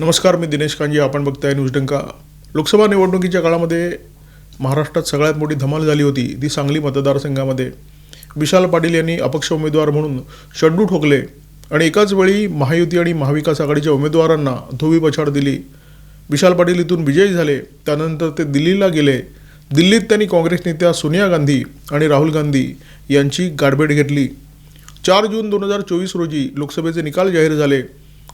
नमस्कार मी दिनेश कांजी. आपण बघताय न्यूज डंका. लोकसभा निवडणुकीच्या काळामध्ये महाराष्ट्रात सगळ्यात मोठी धमाल झाली होती ती सांगली मतदारसंघामध्ये. विशाल पाटील यांनी अपक्ष उमेदवार म्हणून शड्डू ठोकले आणि एकाच वेळी महायुती आणि महाविकास आघाडीच्या उमेदवारांना धोबी पछाड दिली. विशाल पाटील इथून विजयी झाले त्यानंतर ते दिल्लीला गेले. दिल्लीत त्यांनी काँग्रेस नेत्या सोनिया गांधी आणि राहुल गांधी यांची गाठभेट घेतली. चार जून दोन हजार चोवीस रोजी लोकसभेचे निकाल जाहीर झाले.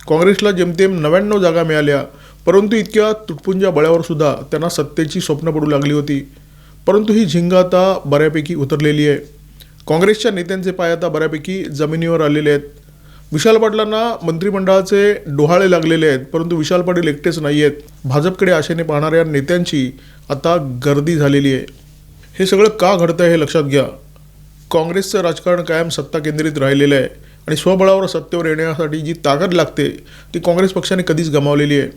काँग्रेसला जेमतेम नव्याण्णव जागा मिळाल्या परंतु इतक्या तुटपुंजा बळ्यावरसुद्धा त्यांना सत्तेची स्वप्न पडू लागली होती. परंतु ही झिंग आता बऱ्यापैकी उतरलेली आहे. काँग्रेसच्या नेत्यांचे पाय आता बऱ्यापैकी जमिनीवर आलेले आहेत. विशाल पाटलांना मंत्रिमंडळाचे डोहाळे लागलेले आहेत परंतु विशाल पाटील एकटेच नाही आहेत. भाजपकडे आशेने पाहणाऱ्या नेत्यांची आता गर्दी झालेली आहे. हे सगळं का घडतं आहे हे लक्षात घ्या. काँग्रेसचं राजकारण कायम सत्ता केंद्रित राहिलेलं आहे. आणि स्वबळावर सत्तेवर येण्यासाठी जी ताकद लागते ती काँग्रेस पक्षाने कधीच गमावलेली आहे.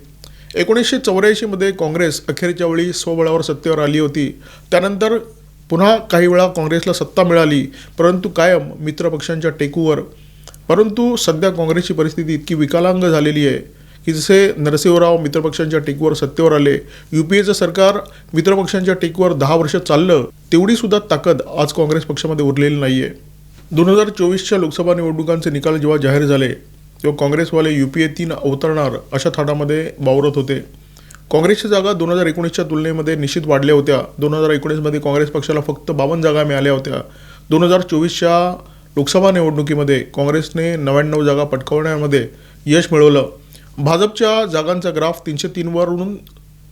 एकोणीसशे चौऱ्याऐंशीमध्ये काँग्रेस अखेरच्या वेळी स्वबळावर सत्तेवर आली होती. त्यानंतर पुन्हा काही वेळा काँग्रेसला सत्ता मिळाली परंतु कायम मित्रपक्षांच्या टेकूवर. परंतु सध्या काँग्रेसची परिस्थिती इतकी विकलांग झालेली आहे की जसे नरसिंहराव मित्रपक्षांच्या टेकूवर सत्तेवर आले यू पी एचं सरकार मित्रपक्षांच्या टेकूवर दहा वर्ष चाललं तेवढीसुद्धा ताकद आज काँग्रेस पक्षामध्ये उरलेली नाही आहे दोन हजार चोवीसच्या लोकसभा निवडणुकांचे निकाल जेव्हा जाहीर झाले तेव्हा काँग्रेसवाले यू पी ए तीन अवतरणार अशा थाटामध्ये वावरत होते. काँग्रेसच्या जागा दोन हजार एकोणीसच्या तुलनेमध्ये निश्चित वाढल्या होत्या. दोन हजार एकोणीसमध्ये काँग्रेस पक्षाला फक्त बावन्न जागा मिळाल्या होत्या. दोन हजार चोवीसच्या लोकसभा निवडणुकीमध्ये काँग्रेसने नव्याण्णव जागा पटकावण्यामध्ये यश मिळवलं. भाजपच्या जागांचा ग्राफ तीनशे तीनवरून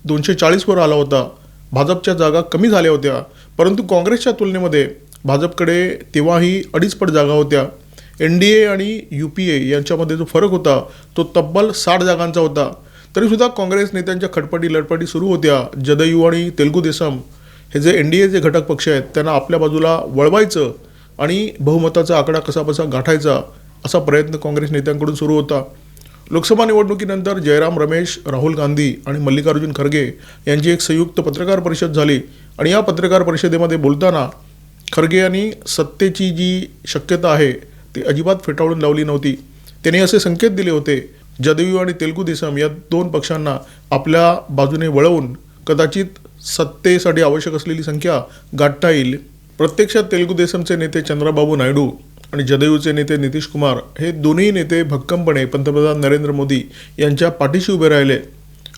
दोनशे चाळीसवर आला होता. भाजपच्या जागा कमी झाल्या होत्या. परंतु काँग्रेसच्या तुलनेमध्ये भाजपकडे तेव्हाही अडीच पट जागा होत्या. एन डी ए आणि यू पी ए यांच्यामध्ये जो फरक होता तो तब्बल साठ जागांचा होता. तरीसुद्धा काँग्रेस नेत्यांच्या खटपटी लटपटी सुरू होत्या. जदयू आणि तेलुगू देसम हे जे एन डी एचे घटक पक्ष आहेत त्यांना आपल्या बाजूला वळवायचं आणि बहुमताचा आकडा कसाबसा गाठायचा असा प्रयत्न काँग्रेस नेत्यांकडून सुरू होता. लोकसभा निवडणुकीनंतर जयराम रमेश राहुल गांधी आणि मल्लिकार्जुन खरगे यांची एक संयुक्त पत्रकार परिषद झाली. आणि या पत्रकार परिषदेमध्ये बोलताना खरगे यांनी सत्तेची जी शक्यता आहे ती अजिबात फेटाळून लावली नव्हती. त्यांनी असे संकेत दिले होते जदयू आणि तेलगू देसम या दोन पक्षांना आपल्या बाजूने वळवून कदाचित सत्तेसाठी आवश्यक असलेली संख्या गाठता येईल. प्रत्यक्षात तेलगू देसमचे नेते चंद्राबाबू नायडू आणि जदयूचे नेते नितीश कुमार हे दोन्ही नेते भक्कमपणे पंतप्रधान नरेंद्र मोदी यांच्या पाठीशी उभे राहिले.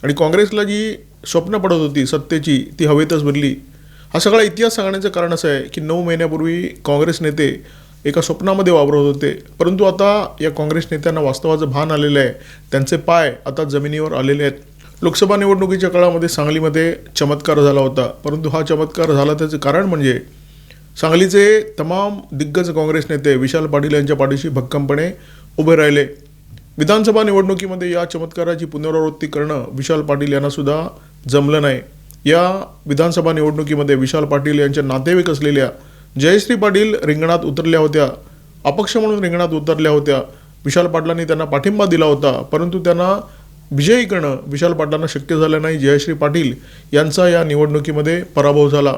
आणि काँग्रेसला जी स्वप्न पडत होती सत्तेची ती हवेतच भरली. हा सगळा इतिहास सांगण्याचं कारण असं आहे की नऊ महिन्यापूर्वी काँग्रेस नेते एका स्वप्नामध्ये वावरत होते. परंतु आता या काँग्रेस नेत्यांना वास्तवाचं भान आलेलं आहे. त्यांचे पाय आता जमिनीवर आलेले आहेत. लोकसभा निवडणुकीच्या काळामध्ये सांगलीमध्ये चमत्कार झाला होता. परंतु हा चमत्कार झाला त्याचं कारण म्हणजे सांगलीचे तमाम दिग्गज काँग्रेस नेते विशाल पाटील यांच्या पाठीशी भक्कमपणे उभे राहिले. विधानसभा निवडणुकीमध्ये या चमत्काराची पुनरावृत्ती करणं विशाल पाटील यांनासुद्धा जमलं नाही. या विधानसभा निवडणुकीमध्ये विशाल पाटील यांच्या नातेवाईक असलेल्या जयश्री पाटील रिंगणात उतरल्या होत्या. अपक्ष म्हणून रिंगणात उतरल्या होत्या. विशाल पाटलांनी त्यांना पाठिंबा दिला होता. परंतु त्यांना विजयी करणं विशाल पाटलांना शक्य झालं नाही. जयश्री पाटील यांचा या निवडणुकीमध्ये पराभव झाला.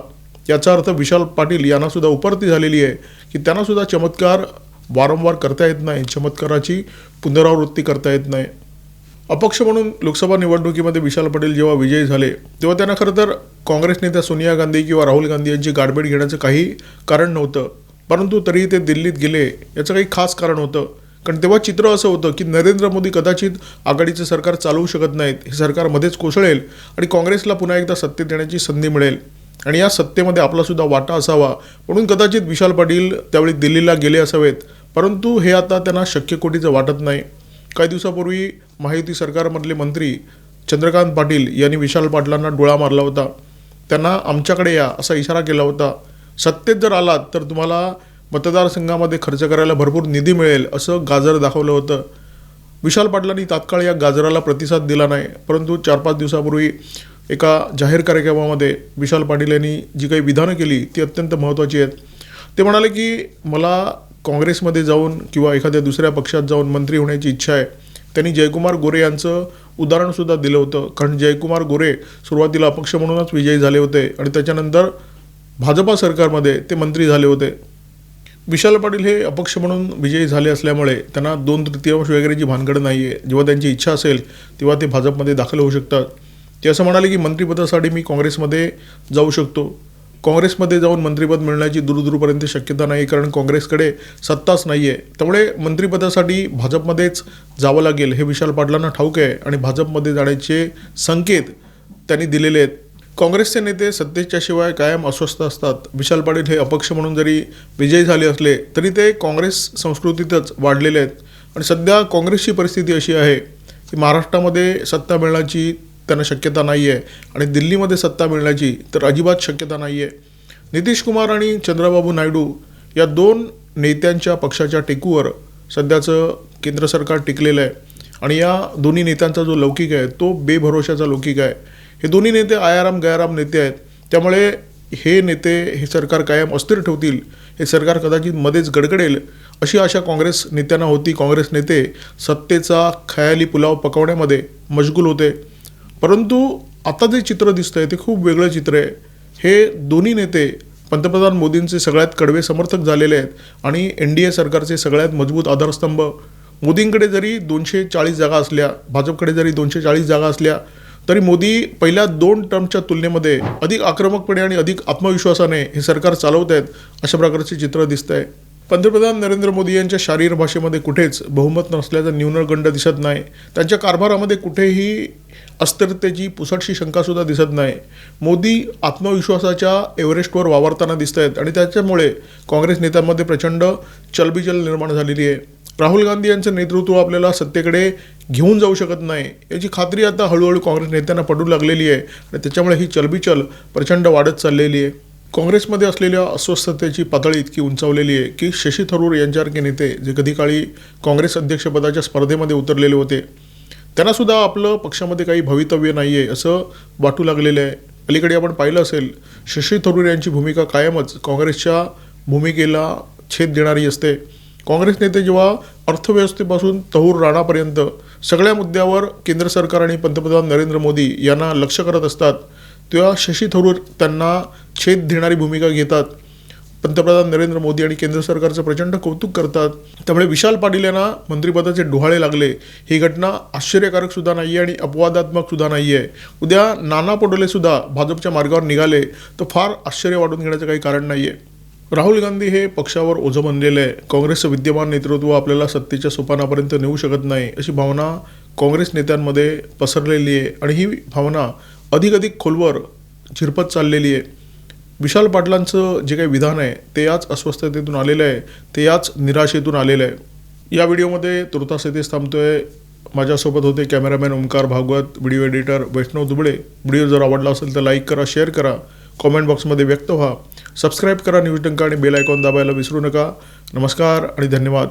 याचा अर्थ विशाल पाटील यांनासुद्धा उपरती झालेली आहे की त्यांनासुद्धा चमत्कार वारंवार करता येत नाही. चमत्काराची पुनरावृत्ती करता येत नाही. अपक्ष म्हणून लोकसभा निवडणुकीमध्ये विशाल पाटील जेव्हा विजयी झाले तेव्हा त्यांना खरं तर काँग्रेस नेत्या सोनिया गांधी किंवा राहुल गांधी यांची गाठभेट घेण्याचं काही कारण नव्हतं. परंतु तरीही ते दिल्लीत गेले याचं काही खास कारण होतं. कारण तेव्हा चित्र असं होतं की नरेंद्र मोदी कदाचित आघाडीचं सरकार चालवू शकत नाहीत हे सरकार मध्येच कोसळेल आणि काँग्रेसला पुन्हा एकदा सत्तेत येण्याची संधी मिळेल. आणि या सत्तेमध्ये आपलासुद्धा वाटा असावा म्हणून कदाचित विशाल पाटील त्यावेळी दिल्लीला गेले असावेत. परंतु हे आता त्यांना शक्य कोटीचं वाटत नाही. काही दिवसापूर्वी महायुती सरकारमधले मंत्री चंद्रकांत पाटील यांनी विशाल पाटलांना डोळा मारला होता. त्यांना आमच्याकडे या असा इशारा केला होता. सत्तेत जर आलात तर तुम्हाला मतदारसंघामध्ये खर्च करायला भरपूर निधी मिळेल असं गाजर दाखवलं होतं. विशाल पाटलांनी तात्काळ या गाजराला प्रतिसाद दिला नाही परंतु चार पाच दिवसापूर्वी एका जाहीर कार्यक्रमामध्ये विशाल पाटील यांनी जी काही विधानं केली ती अत्यंत महत्त्वाची आहेत. ते म्हणाले की मला काँग्रेसमध्ये जाऊन किंवा एखाद्या दुसऱ्या पक्षात जाऊन मंत्री होण्याची इच्छा आहे त्यांनी जयकुमार गोरे यांचं उदाहरणसुद्धा दिलं होतं. कारण जयकुमार गोरे सुरुवातीला अपक्ष म्हणूनच विजयी झाले होते आणि त्याच्यानंतर भाजपा सरकारमध्ये ते मंत्री झाले होते. विशाल पाटील हे अपक्ष म्हणून विजयी झाले असल्यामुळे त्यांना दोन तृतीयांश वगैरेची भानगड नाही आहे जेव्हा त्यांची इच्छा असेल तेव्हा ते भाजपमध्ये दाखल होऊ शकतात. ते असं म्हणाले की मंत्रिपदासाठी मी काँग्रेसमध्ये जाऊ शकतो. काँग्रेसमध्ये जाऊन मंत्रिपद मिळण्याची दूरदूरपर्यंत शक्यता नाही कारण काँग्रेसकडे सत्ताच नाही आहे त्यामुळे मंत्रिपदासाठी भाजपमध्येच जावं लागेल हे विशाल पाटलांना ठाऊक आहे आणि भाजपमध्ये जाण्याचे संकेत त्यांनी दिलेले आहेत. काँग्रेसचे नेते सत्तेच्या शिवाय कायम अस्वस्थ असतात. विशाल पाटील हे अपक्ष म्हणून जरी विजयी झाले असले तरी ते काँग्रेस संस्कृतीतच वाढलेले आहेत. आणि सध्या काँग्रेसची परिस्थिती अशी आहे की महाराष्ट्रामध्ये सत्ता मिळण्याची त्यांना शक्यता नाही आहे आणि दिल्लीमध्ये सत्ता मिळण्याची तर अजिबात शक्यता नाही आहे नितीश कुमार आणि चंद्रबाबू नायडू या दोन नेत्यांच्या पक्षाच्या टेकूवर सध्याचं केंद्र सरकार टिकलेलं आहे. आणि या दोन्ही नेत्यांचा जो लौकिक आहे तो बेभरोशाचा लौकिक आहे. हे दोन्ही नेते आयाराम गयाराम नेते आहेत. त्यामुळे हे नेते हे सरकार कायम अस्थिर ठेवतील हे सरकार कदाचित मध्येच गडगडेल अशी आशा काँग्रेस नेत्यांना होती. काँग्रेस नेते सत्तेचा खयाली पुलाव पकवण्यामध्ये मशगूल होते. परंतु आता जे चित्र दिसतं आहे ते खूप वेगळं चित्र आहे. हे दोन्ही नेते पंतप्रधान मोदींचे सगळ्यात कडवे समर्थक झालेले आहेत आणि एन डी ए सरकारचे सगळ्यात मजबूत आधारस्तंभ. मोदींकडे जरी दोनशे चाळीस जागा असल्या भाजपकडे जरी दोनशे चाळीस जागा असल्या तरी मोदी पहिल्या दोन टर्मच्या तुलनेमध्ये अधिक आक्रमकपणे आणि अधिक आत्मविश्वासाने हे सरकार चालवत आहेत अशा प्रकारचे चित्र दिसत आहे पंतप्रधान नरेंद्र मोदी यांच्या शारीर भाषेमध्ये कुठेच बहुमत नसल्याचा न्यूनगंड दिसत नाही. त्यांच्या कारभारामध्ये कुठेही अस्थिरतेची पुसटशी शंकासुद्धा दिसत नाही. मोदी आत्मविश्वासाच्या एव्हरेस्टवर वावरताना दिसत आहेत आणि त्याच्यामुळे काँग्रेस नेत्यांमध्ये प्रचंड चलबिचल निर्माण झालेली आहे. राहुल गांधी यांचं नेतृत्व आपल्याला सत्तेकडे घेऊन जाऊ शकत नाही. याची खात्री आता हळूहळू काँग्रेस नेत्यांना पडू लागलेली आहे आणि त्याच्यामुळे ही चलबिचल प्रचंड वाढत चाललेली आहे. काँग्रेसमध्ये असलेल्या अस्वस्थतेची पातळी इतकी उंचावलेली आहे की शशी थरूर यांच्यासारखे नेते जे कधी काळी काँग्रेस अध्यक्षपदाच्या स्पर्धेमध्ये उतरलेले होते त्यांनासुद्धा आपलं पक्षामध्ये काही भवितव्य नाही आहे असं वाटू लागलेलं आहे. अलीकडे आपण पाहिलं असेल शशी थरूर यांची भूमिका कायमच काँग्रेसच्या भूमिकेला छेद देणारी असते. काँग्रेस नेते जेव्हा अर्थव्यवस्थेपासून तहूर राणापर्यंत सगळ्या मुद्द्यावर केंद्र सरकार आणि पंतप्रधान नरेंद्र मोदी यांना लक्ष करत असतात तेव्हा शशी थरूर त्यांना छेद देणारी भूमिका घेतात. पंतप्रधान नरेंद्र मोदी आणि केंद्र सरकारचं प्रचंड कौतुक करतात. त्यामुळे विशाल पाटील यांना मंत्रिपदाचे डोहाळे लागले. ही घटना आश्चर्यकारक सुद्धा नाही आहे आणि अपवादात्मक सुद्धा नाही आहे उद्या नाना पटोले सुद्धा भाजपच्या मार्गावर निघाले तर फार आश्चर्य वाटून घेण्याचं काही कारण नाही आहे राहुल गांधी हे पक्षावर ओझं बनलेलं आहे. काँग्रेसचं विद्यमान नेतृत्व आपल्याला सत्तेच्या सोपानापर्यंत नेऊ शकत नाही अशी भावना काँग्रेस नेत्यांमध्ये पसरलेली आहे. आणि ही भावना अधिक अधिक खोलवर झिरपत चाललेली आहे. विशाल पाटलांचं जे काही विधान आहे ते याच अस्वस्थतेतून आलेलं आहे ते याच निराशेतून आलेलं आहे. या व्हिडिओमध्ये तुर्तास येथेच थांबतोय. माझ्यासोबत होते cameraman Omkar Bhagwat video editor Vaishnav Duble. Video जर आवडला असेल तर लाईक करा शेअर करा. कॉमेंट बॉक्समध्ये व्यक्त व्हा. सबस्क्राईब करा न्यूज डंका आणि बेल आयकॉन दाबायला विसरू नका. नमस्कार आणि धन्यवाद.